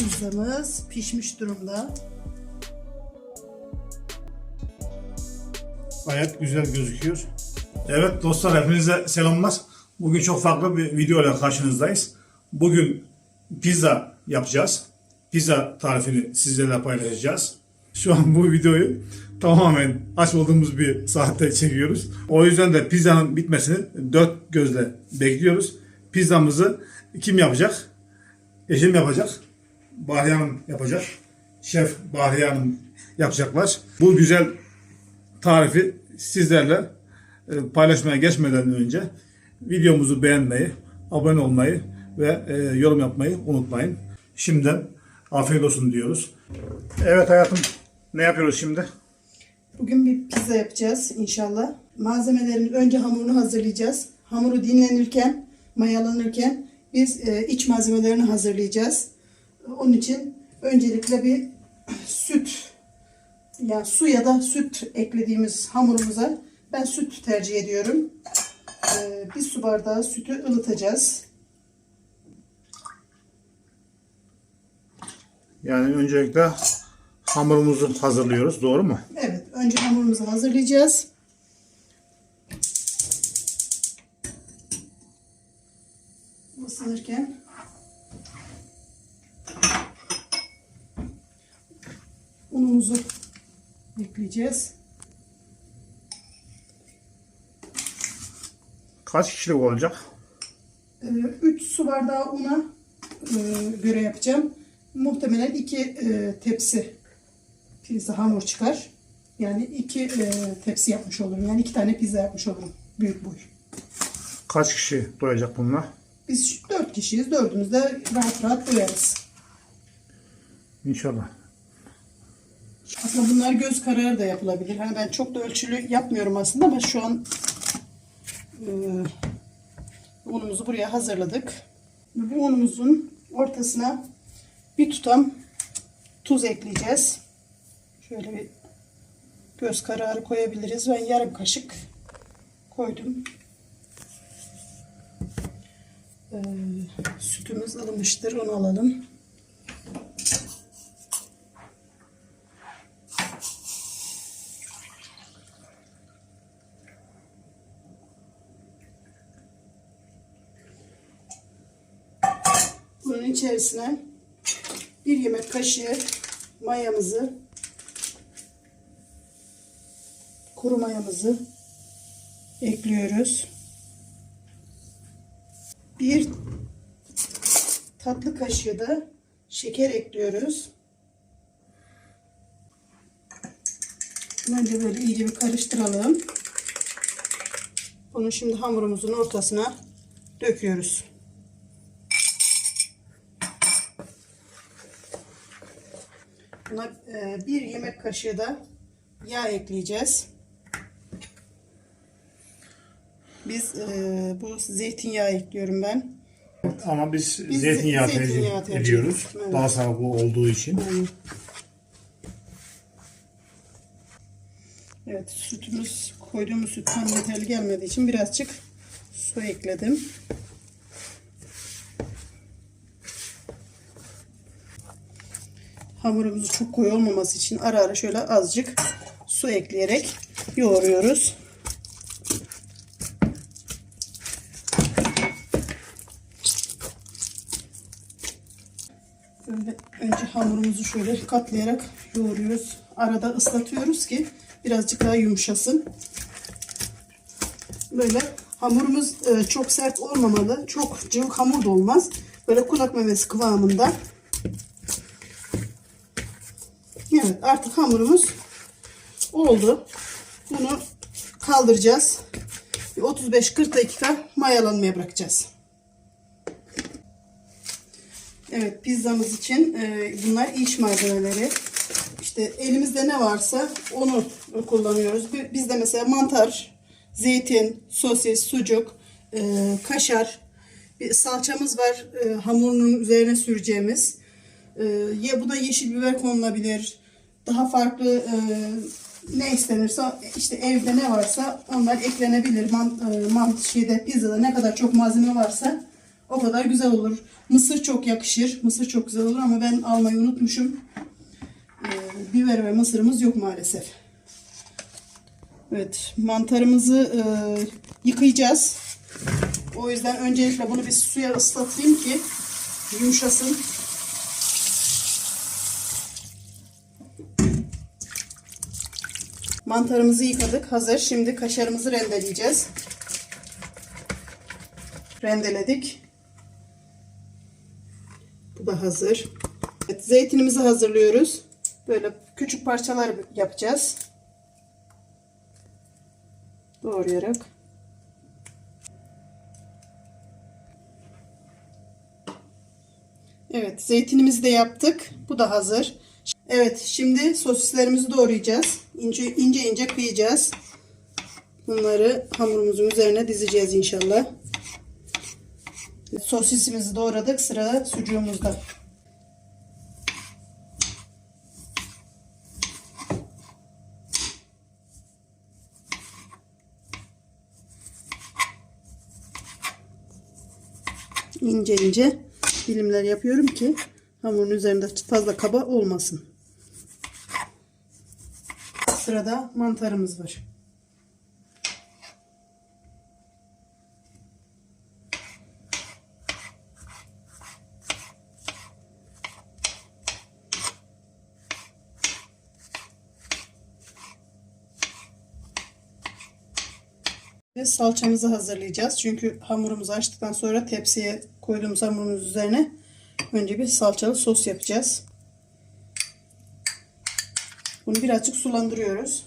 Pizzamız pişmiş durumda. Gayet güzel gözüküyor. Evet dostlar hepinize selamlar. Bugün çok farklı bir video ile karşınızdayız. Bugün pizza yapacağız. Pizza tarifini sizlerle paylaşacağız. Şu an bu videoyu tamamen aç olduğumuz bir saatte çekiyoruz. O yüzden de pizzanın bitmesini dört gözle bekliyoruz. Pizzamızı kim yapacak? Eşim yapacak. Bahriye Hanım yapacak. Şef Bahriye Hanım yapacaklar. Bu güzel tarifi sizlerle e, paylaşmaya geçmeden önce videomuzu beğenmeyi, abone olmayı ve e, yorum yapmayı unutmayın. Şimdiden afiyet olsun diyoruz. Evet hayatım ne yapıyoruz şimdi? Bugün bir pizza yapacağız inşallah. Malzemelerimiz önce hamurunu hazırlayacağız. Hamuru dinlenirken, mayalanırken biz e, iç malzemelerini hazırlayacağız. Onun için öncelikle bir süt yani su ya da süt eklediğimiz hamurumuza ben süt tercih ediyorum. E, bir su bardağı sütü ılıtacağız. Yani öncelikle hamurumuzu hazırlıyoruz doğru mu? Evet, önce hamurumuzu hazırlayacağız. Isınırken unumuzu ekleyeceğiz. Kaç kişilik olacak? 3 su bardağı una e, göre yapacağım. Muhtemelen 2 tepsi pizza hamur çıkar. Yani 2 tepsi yapmış olurum. Yani 2 tane pizza yapmış olurum. Büyük boy. Kaç kişi doyacak bununla? Biz 4 kişiyiz. Dördümüz de rahat rahat doyarız. İnşallah. Aslında bunlar göz kararı da yapılabilir. Hani ben çok da ölçülü yapmıyorum aslında ama şu an e, unumuzu buraya hazırladık. Bu unumuzun ortasına bir tutam tuz ekleyeceğiz. Şöyle bir göz kararı koyabiliriz. Ben yarım kaşık koydum. Ee, sütümüz ılımıştır. Onu alalım. Bunun içerisine bir yemek kaşığı mayamızı kuru mayamızı ekliyoruz. Bir tatlı kaşığı da şeker ekliyoruz. Önce böyle iyice bir karıştıralım. Bunu şimdi hamurumuzun ortasına döküyoruz. Buna e, bir yemek kaşığı da yağ ekleyeceğiz. Biz e, bu zeytinyağı ekliyorum ben. Ama biz, Biz zeytinyağı, zeytinyağı tercih, tercih ediyoruz. Evet. Daha sağlıklı olduğu için. Yani. Evet sütümüz koyduğumuz süt tam yeterli gelmediği için birazcık su ekledim. Hamurumuzu çok koyu olmaması için ara ara şöyle azıcık su ekleyerek yoğuruyoruz. Önce hamurumuzu şöyle katlayarak yoğuruyoruz. Arada ıslatıyoruz ki birazcık daha yumuşasın. Böyle hamurumuz e, çok sert olmamalı. Çok cıvık hamur da olmaz. Böyle kulak memesi kıvamında. Evet artık hamurumuz oldu. Bunu kaldıracağız. Bir 35-40 dakika mayalanmaya bırakacağız. Evet pizzamız için e, bunlar iç malzemeleri. İşte elimizde ne varsa onu kullanıyoruz. Bi- Bizde mesela mantar, zeytin, sosis, sucuk, e, kaşar, bir salçamız var e, hamurunun üzerine süreceğimiz. E, ya bu da yeşil biber konulabilir. Daha farklı e, ne istenirse işte evde ne varsa onlar eklenebilir. Man, e, mant şeyde pizzada ne kadar çok malzeme varsa O kadar güzel olur. Mısır çok yakışır. Mısır çok güzel olur ama ben almayı unutmuşum. Ee, biber ve mısırımız yok maalesef. Evet, mantarımızı e, yıkayacağız. O yüzden öncelikle bunu bir suya ıslatayım ki yumuşasın. Mantarımızı yıkadık. Hazır. Şimdi kaşarımızı rendeleyeceğiz. Rendeledik. Bu da hazır. Evet, zeytinimizi hazırlıyoruz. Böyle küçük parçalar yapacağız. Doğrayarak. Evet, zeytinimizi de yaptık. Bu da hazır. Evet, şimdi sosislerimizi doğrayacağız. İnce ince, ince kıyacağız. Bunları hamurumuzun üzerine dizeceğiz inşallah. Sosisimizi doğradık. Sırada sucuğumuzda. ince ince dilimler yapıyorum ki hamurun üzerinde fazla kaba olmasın. Sırada mantarımız var. Ve salçamızı hazırlayacağız. Çünkü hamurumuzu açtıktan sonra tepsiye koyduğumuz hamurumuz üzerine önce bir salçalı sos yapacağız. Bunu birazcık sulandırıyoruz.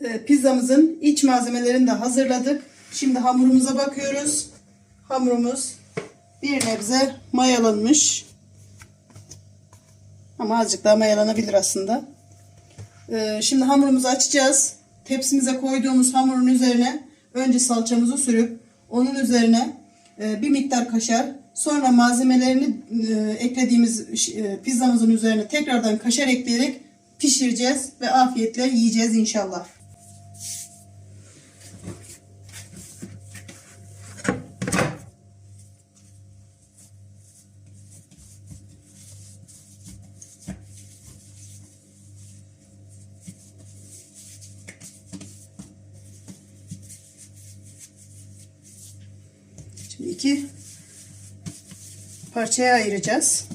Ee, Pizzamızın iç malzemelerini de hazırladık. Şimdi hamurumuza bakıyoruz. Hamurumuz bir nebze mayalanmış. Ama azıcık daha mayalanabilir aslında. Ee, şimdi hamurumuzu açacağız. Tepsimize koyduğumuz hamurun üzerine önce salçamızı sürüp onun üzerine e, bir miktar kaşar sonra malzemelerini e, eklediğimiz e, pizzamızın üzerine tekrardan kaşar ekleyerek pişireceğiz ve afiyetle yiyeceğiz inşallah. Parçaya ayıracağız.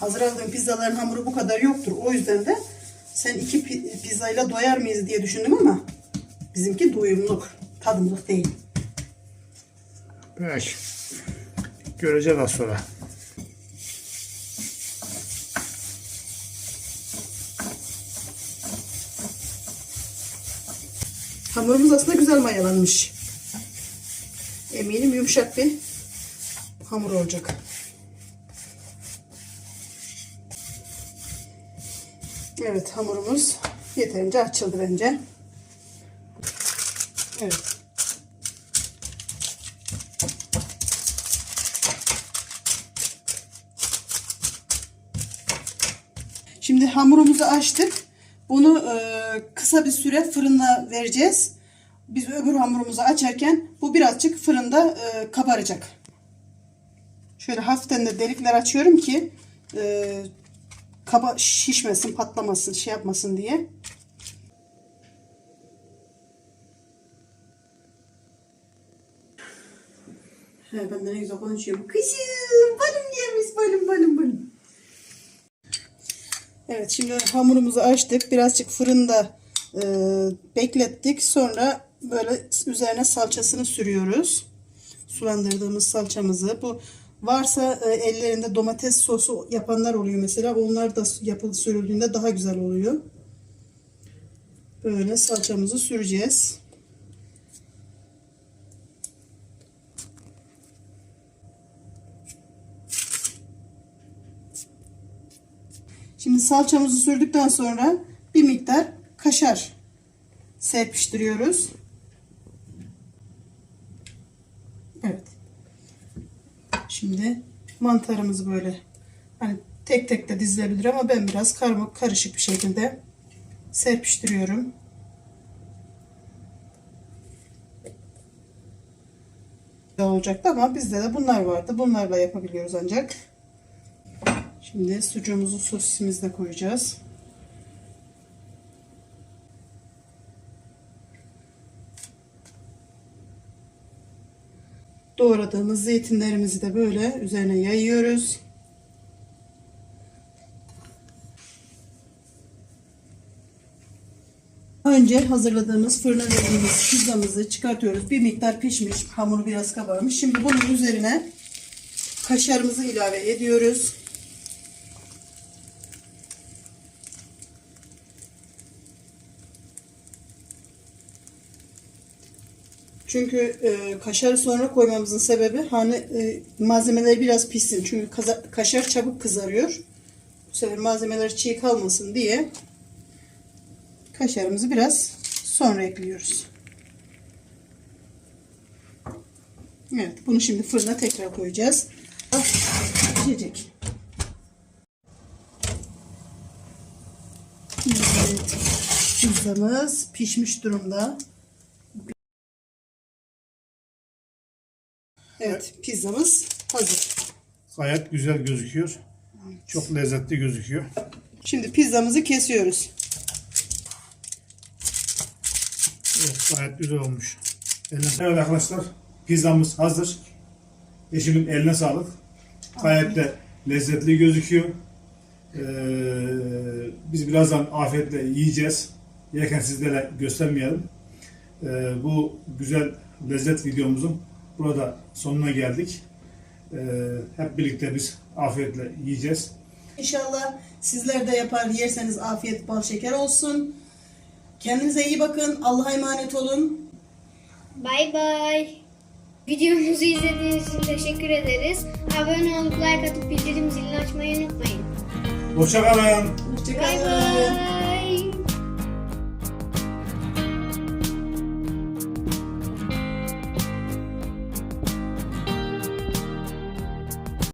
Hazır aldığım pizzaların hamuru bu kadar yoktur. O yüzden de sen iki pi- pizzayla doyar mıyız diye düşündüm ama bizimki doyumluk, tadımlık değil. Peki. Göreceğiz az sonra. Hamurumuz aslında güzel mayalanmış. Eminim yumuşak bir hamur olacak. Evet hamurumuz yeterince açıldı bence. Evet. Şimdi hamurumuzu açtık. Bunu e, kısa bir süre fırına vereceğiz. Biz öbür hamurumuzu açarken bu birazcık fırında e, kabaracak. Şöyle hafiften de delikler açıyorum ki e, kaba şişmesin, patlamasın, şey yapmasın diye. Ben de ne güzel konuşuyorum. Kızım, Evet şimdi hamurumuzu açtık. Birazcık fırında e, beklettik. Sonra böyle üzerine salçasını sürüyoruz. Sulandırdığımız salçamızı. Bu varsa e, ellerinde domates sosu yapanlar oluyor mesela. Onlar da yapılı sürüldüğünde daha güzel oluyor. Böyle salçamızı süreceğiz. Şimdi salçamızı sürdükten sonra bir miktar kaşar serpiştiriyoruz. Evet. Şimdi mantarımızı böyle hani tek tek de dizilebilir ama ben biraz karma karışık bir şekilde serpiştiriyorum. olacaktı ama bizde de bunlar vardı. Bunlarla yapabiliyoruz ancak. Şimdi sucuğumuzu sosisimizle koyacağız. Doğradığımız zeytinlerimizi de böyle üzerine yayıyoruz. Önce hazırladığımız fırına verdiğimiz pizzamızı çıkartıyoruz. Bir miktar pişmiş, hamuru biraz kabarmış. Şimdi bunun üzerine kaşarımızı ilave ediyoruz. Çünkü e, kaşarı sonra koymamızın sebebi hani e, malzemeleri biraz pişsin. Çünkü kaza- kaşar çabuk kızarıyor. Bu sefer malzemeler çiğ kalmasın diye kaşarımızı biraz sonra ekliyoruz. Evet, bunu şimdi fırına tekrar koyacağız. Ah, Pişecek. Evet, pizzamız pişmiş durumda. Evet, pizzamız hazır. Gayet güzel gözüküyor. Çok lezzetli gözüküyor. Şimdi pizzamızı kesiyoruz. Evet, gayet güzel olmuş. Eline Evet arkadaşlar, pizzamız hazır. Eşimin eline sağlık. Gayet de lezzetli gözüküyor. Ee, biz birazdan afiyetle yiyeceğiz. Yerken sizlere göstermeyelim. Ee, bu güzel lezzet videomuzun burada sonuna geldik. Ee, hep birlikte biz afiyetle yiyeceğiz. İnşallah sizler de yapar yerseniz afiyet bal şeker olsun. Kendinize iyi bakın. Allah'a emanet olun. Bay bay. Videomuzu izlediğiniz için teşekkür ederiz. Abone olup like atıp bildirim zilini açmayı unutmayın. Hoşçakalın. Hoşçakalın. Bay bay.